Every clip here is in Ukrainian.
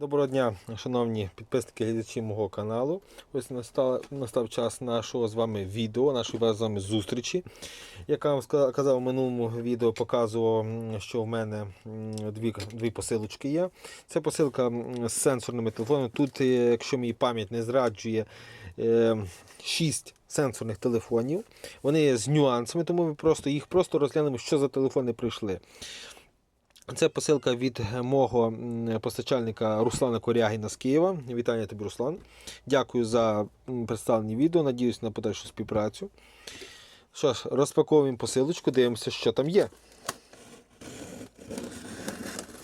Доброго дня, шановні підписники глядачі мого каналу. Ось настав, настав час нашого з вами відео, нашої з вами зустрічі. Як я вам казав в минулому відео, показував, що в мене дві, дві посилочки є. Це посилка з сенсорними телефонами. Тут, е, якщо мені пам'ять не зраджує, 6 сенсорних телефонів. Вони є з нюансами, тому ми просто їх просто розглянемо, що за телефони прийшли. Це посилка від мого постачальника Руслана Корягіна з Києва. Вітання тобі, Руслан. Дякую за представлені відео. Надіюсь на подальшу співпрацю. Що ж, розпаковуємо посилочку, дивимося, що там є.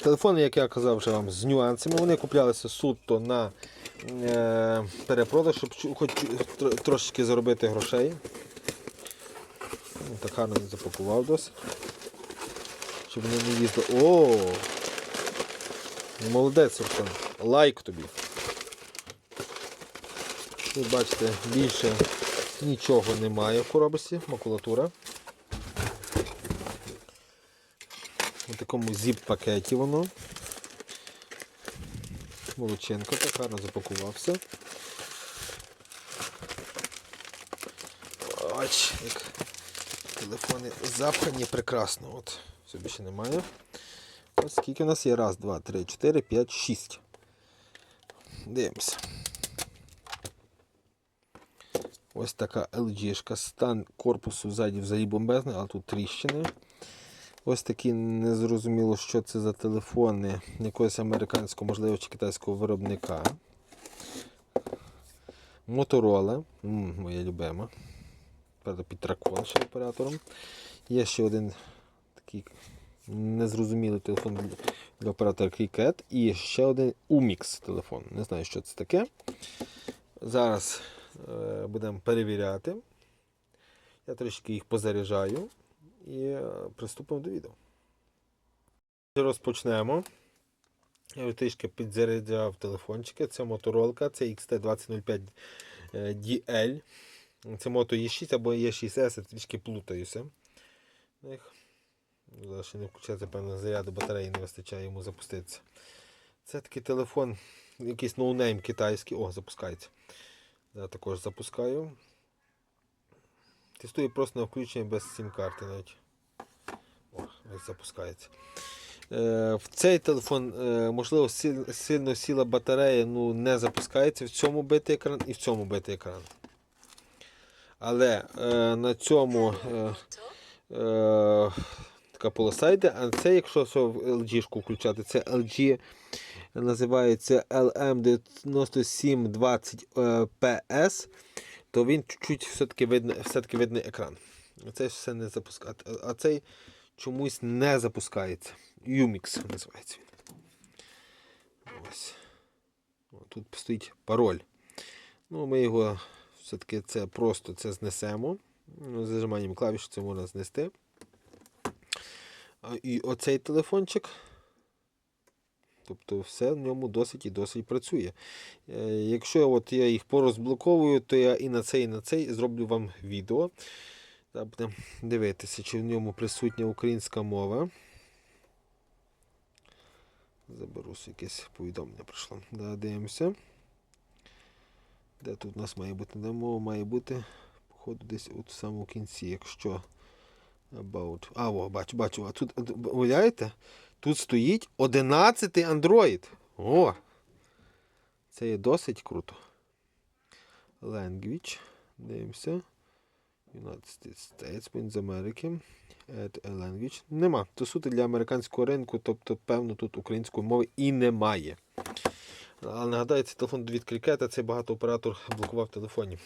Телефони, як я казав вже вам, з нюансами. Вони куплялися суто на е, перепродаж, щоб хоч трошечки заробити грошей. Так гарно запакував досить щоб вони не їздили. О! Молодець, Руслан. Лайк тобі. Тут бачите, більше нічого немає в коробці, макулатура. У такому зіп-пакеті воно. Молодченко, так гарно запакувався. Ось, як телефони запхані прекрасно. От. Все більше немає. Ось скільки у нас є? Раз, два, три, чотири, п'ять, шість. Дивимося. Ось така LG-шка. Стан корпусу ззаді взагалі бомбезний, але тут тріщини. Ось такі незрозуміло, що це за телефони якогось американського, можливо, чи китайського виробника. Моторола, моя любима. Правда, під ще оператором. Є ще один такий незрозумілий телефон для оператора Cricket. І ще один Umix телефон. Не знаю, що це таке. Зараз е, будемо перевіряти. Я трішки їх позаряджаю і е, приступимо до відео. Розпочнемо. Я трішки підзаряджав телефончики. Це моторолка, це XT2005 е, DL. Це Moto E6 або E6S, я трішки плутаюся. Зараз ще не включається, певно, заряду батареї не вистачає йому запуститися. Це такий телефон, якийсь ноунейм китайський. О, запускається. Я також запускаю. Тестую просто на включення без сім-карти навіть. О, ось запускається. Е, в цей телефон, е, можливо, силь- сильно сіла батарея, ну не запускається. В цьому битий екран і в цьому битий екран. Але е, на цьому е, е, така полоса а це, якщо LG включати, це LG називається LM9720PS, то він чуть-чуть все-таки видно, все-таки видно екран. Це все не запускати. А цей чомусь не запускається. Umix називається він. Ось. Тут стоїть пароль. Ну, ми його все-таки це просто це знесемо. Зажиманням клавіш це можна знести. І оцей телефончик. Тобто все в ньому досить і досить працює. Е, Якщо от я їх порозблоковую, то я і на цей, і на цей зроблю вам відео. Будемо дивитися, чи в ньому присутня українська мова. Заберу якесь повідомлення прийшло. Да, дивимося. Де тут у нас має бути? Де мова має бути, походу, десь от в самому кінці, якщо. About. А, о, бачу, бачу. А тут, уявляєте? Тут стоїть 11 Android. О! Це є досить круто. Language. Дивимося. United States, з Америки. Add a language. Нема. То суто для американського ринку, тобто, певно, тут української мови і немає. Але нагадаю, це телефон від цей багатооператор блокував телефоні.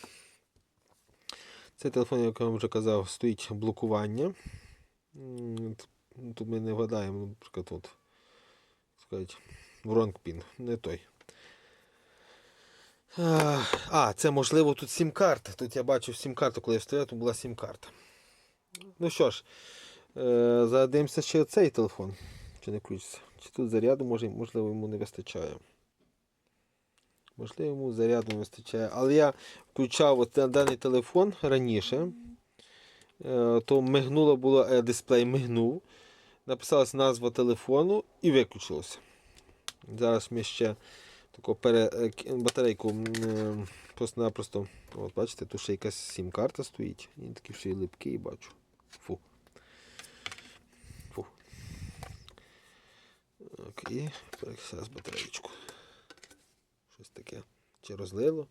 Цей телефон, як я вам вже казав, стоїть блокування. Тут ми не вгадаємо, наприклад, от, сказати, wrong pin, не той. А, це можливо тут сім-карта. Тут я бачив сім-карту, коли я стояв, тут була сім-карта. Ну що ж, е, задивимося ще цей телефон. Чи не включиться. Чи тут заряду можливо йому не вистачає. Можливо, йому заряду не вистачає. Але я включав от даний телефон раніше. Е, То мигнуло було е, дисплей, мигнув. Написалась назва телефону і виключилося. Зараз ми ще таку пере, е, батарейку просто-напросто. От бачите, тут ще якась сім-карта стоїть. Він такий й липкий бачу. Фу. Фу. І зараз батареєчку. Щось таке. Чи розлило,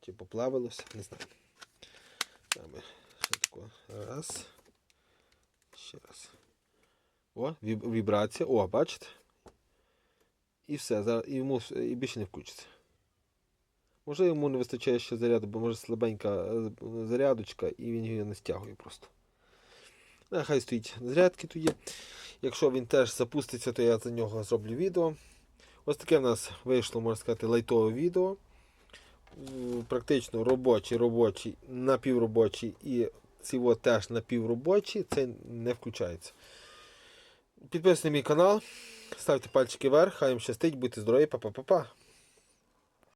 чи поплавилося, не знаю. Там ще тако. Раз. Ще раз. О, вібрація. О, бачите? І все, і йому і більше не включиться. Може йому не вистачає ще заряду, бо може слабенька е, зарядочка, і він її не стягує просто. Нехай стоїть зарядки є. Якщо він теж запуститься, то я за нього зроблю відео. Ось таке в нас вийшло, можна сказати, лайтове відео. Практично робочий, робочий, напівробочий і ці теж напівробочі, це не включається. Підписуйтесь на мій канал, ставте пальчики вверх, хай їм щастить, будьте здорові, па-па-па-па.